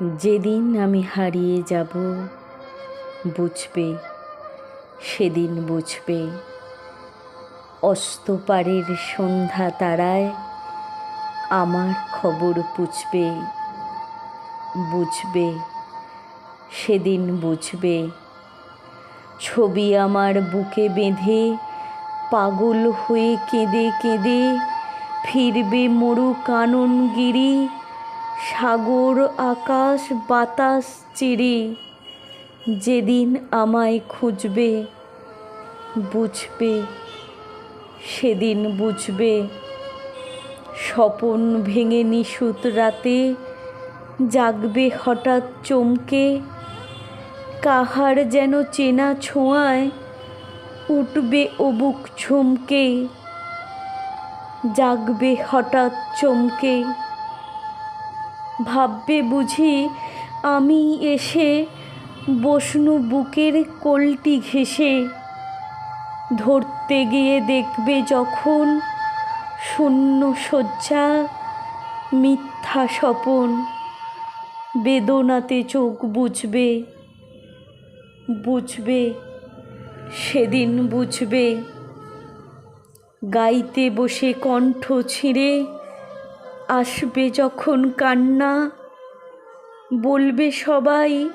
যেদিন আমি হারিয়ে যাব, বুঝবে, সেদিন বুঝবে। অস্তপারের সন্ধ্যা তারায় আমার খবর পুছবে, বুঝবে, সেদিন বুঝবে। ছবি আমার বুকে বেঁধে, পাগল হয়ে কেঁদে কেঁদে, ফিরবে মরু কাননগিরি সাগর, আকাশ, বাতাস চিরে যেদিন আমায় খুঁজবে, বুঝবে, সেদিন বুঝবে। স্বপন ভেঙে নিশুত রাতে জাগবে হঠাৎ চমকে, কাহার যেন চেনা ছোঁয়ায় উঠবে অবুক ছমকে জাগবে হঠাৎ চমকে। ভাববে বুঝি, আমি এসে বসনু বুকের কোলটি ঘেঁষে ধরতে গিয়ে দেখবে যখন শূন্য শয্যা মিথ্যা স্বপন। বেদনাতে চোখ বুঝবে বুঝবে, সেদিন বুঝবে। গাইতে বসে কণ্ঠ ছিঁড়ে আসবে যখন কান্না। বলবে সবাই,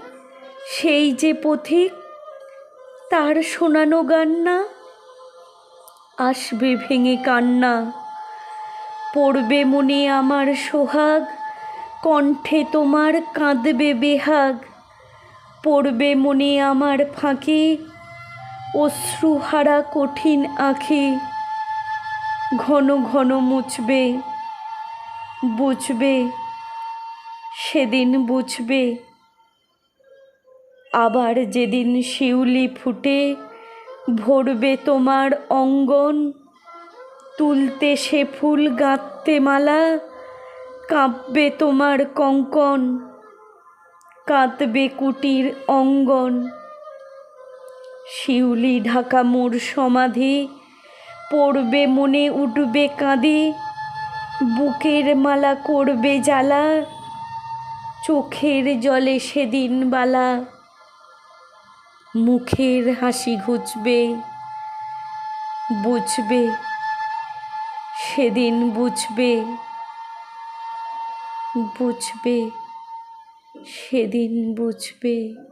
সেই যে পথিক, তার শোনানো গান না আসবে ভেঙে কান্না। পড়বে মনে আমার সোহাগ, কণ্ঠে তোমার কাঁদবে বেহাগ। পড়বে মনে আমার ফাঁকে, অশ্রুহারা কঠিন আঁখি। ঘন ঘন মুছবে। বুঝবে, সেদিন বুঝবে। আবার যেদিন শিউলি ফুটে ভরবে তোমার অঙ্গন, তুলতে সে ফুল গাঁথতে মালা, কাঁপবে তোমার কঙ্কন, কাঁদবে কুটির অঙ্গন। শিউলি ঢাকা মোর সমাধি, পড়বে মনে উঠবে কাঁদি বুকের মালা করবে জ্বালা, চোখের জলে সেদিন বালা। মুখের হাসি ঘুচবে, বুঝবে, সেদিন বুঝবে বুঝবে, সেদিন বুঝবে।